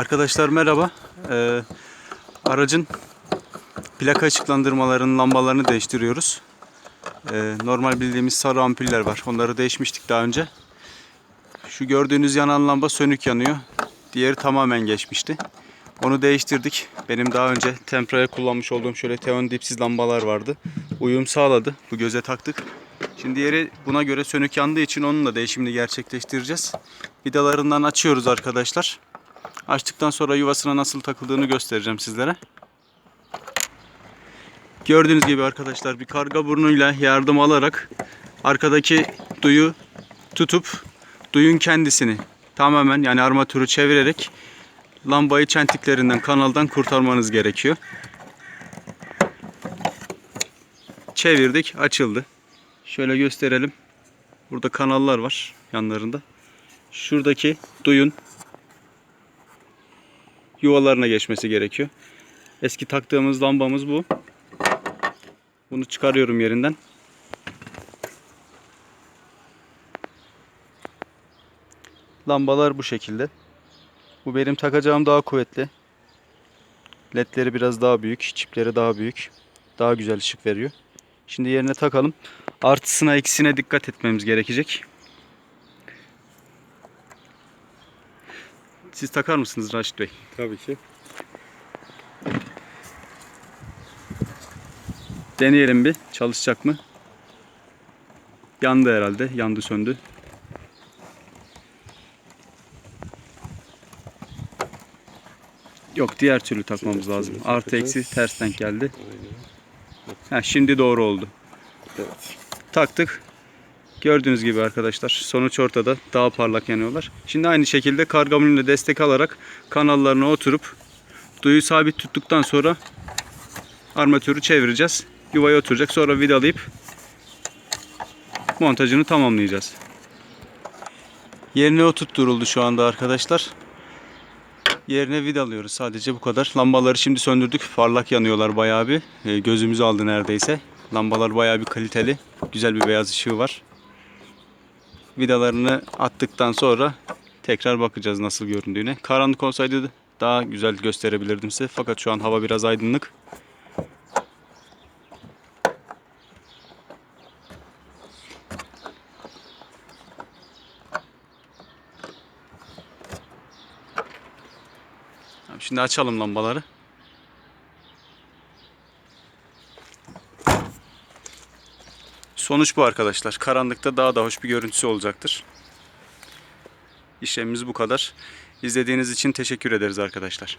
Arkadaşlar merhaba. Ee, aracın plaka ışıklandırmalarının lambalarını değiştiriyoruz. Ee, normal bildiğimiz sarı ampuller var. Onları değişmiştik daha önce. Şu gördüğünüz yanan lamba sönük yanıyor. Diğeri tamamen geçmişti. Onu değiştirdik. Benim daha önce Tempra'ya kullanmış olduğum şöyle Teon dipsiz lambalar vardı. Uyum sağladı. Bu göze taktık. Şimdi diğeri buna göre sönük yandığı için onun da değişimini gerçekleştireceğiz. Vidalarından açıyoruz arkadaşlar. Açtıktan sonra yuvasına nasıl takıldığını göstereceğim sizlere. Gördüğünüz gibi arkadaşlar bir karga burnuyla yardım alarak arkadaki duyu tutup duyun kendisini tamamen yani armatürü çevirerek lambayı çentiklerinden kanaldan kurtarmanız gerekiyor. Çevirdik açıldı. Şöyle gösterelim. Burada kanallar var yanlarında. Şuradaki duyun yuvalarına geçmesi gerekiyor. Eski taktığımız lambamız bu. Bunu çıkarıyorum yerinden. Lambalar bu şekilde. Bu benim takacağım daha kuvvetli. Ledleri biraz daha büyük, çipleri daha büyük. Daha güzel ışık veriyor. Şimdi yerine takalım. Artısına eksisine dikkat etmemiz gerekecek. Siz takar mısınız Raşit Bey? Tabii ki. Deneyelim bir. Çalışacak mı? Yandı herhalde. Yandı söndü. Yok diğer türlü takmamız Diğer lazım. türlü Artı eksi ters denk geldi. Aynen. Ha, şimdi doğru oldu. Evet. Taktık. Gördüğünüz gibi arkadaşlar sonuç ortada. Daha parlak yanıyorlar. Şimdi aynı şekilde kargamülüne destek alarak kanallarına oturup duyu sabit tuttuktan sonra armatürü çevireceğiz. Yuvaya oturacak. Sonra vidalayıp montajını tamamlayacağız. Yerine oturtturuldu şu anda arkadaşlar. Yerine vidalıyoruz sadece bu kadar. Lambaları şimdi söndürdük. Parlak yanıyorlar bayağı bir. E, gözümüzü aldı neredeyse. Lambalar bayağı bir kaliteli. Güzel bir beyaz ışığı var. Vidalarını attıktan sonra tekrar bakacağız nasıl göründüğüne. Karanlık olsaydı daha güzel gösterebilirdim size. Fakat şu an hava biraz aydınlık. Şimdi açalım lambaları. Sonuç bu arkadaşlar. Karanlıkta daha da hoş bir görüntüsü olacaktır. İşlemimiz bu kadar. İzlediğiniz için teşekkür ederiz arkadaşlar.